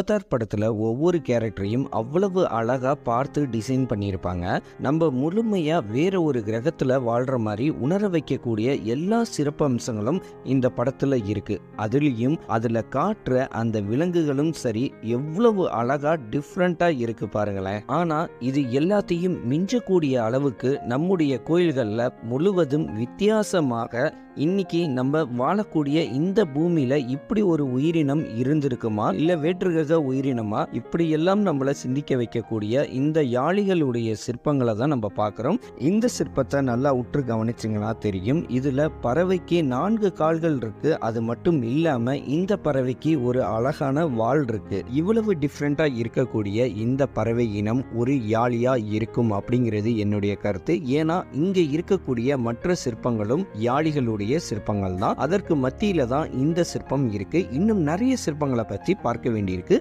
Avatar படத்துல ஒவ்வொரு கேரக்டரையும் அவ்வளவு அழகா பார்த்து டிசைன் பண்ணியிருப்பாங்க. நம்ம முழுமையா வேற ஒரு கிரகத்துல வாழ்ற மாதிரி உணர வைக்கக்கூடிய எல்லா சிறப்பம்சங்களும் இந்த படத்துல இருக்கு. அதுலயும் அதுல காட்டுற அந்த விலங்குகளும் சரி எவ்வளவு அழகா டிஃப்ரெண்டா இருக்கு பாருங்களேன். ஆனா இது எல்லாத்தையும் மிஞ்சக்கூடிய அளவுக்கு நம்முடைய கோயில்கள்ல முழுவதும் வித்தியாசமாக இன்னைக்கு நம்ம வாழக்கூடிய இந்த பூமியில இப்படி ஒரு உயிரினம் இருந்திருக்குமா? இல்ல வேற்றுகிரக உயிரினமா? இப்படி எல்லாம் நம்மள சிந்திக்க வைக்கக்கூடிய இந்த யாளிகளுடைய சிற்பங்களை தான் நம்ம பார்க்குறோம். இந்த சிற்பத்தை நல்லா உற்று கவனிச்சிங்கன்னா தெரியும். இதுல பறவைக்கு நான்கு கால்கள் இருக்கு. அது மட்டும் இல்லாம இந்த பறவைக்கு ஒரு அழகான வால் இருக்கு. இவ்வளவு டிஃப்ரெண்டா இருக்கக்கூடிய இந்த பறவை இனம் ஒரு யாழியா இருக்கும் அப்படிங்கிறது என்னுடைய கருத்து. ஏன்னா இங்க இருக்கக்கூடிய மற்ற சிற்பங்களும் யாழிகளுடைய சிற்பங்கள் தான் அதற்கு மத்தியில தான் இந்த சிற்பம் இருக்கு. இன்னும் நிறைய சிற்பங்களை பற்றி பார்க்க வேண்டியிருக்கு.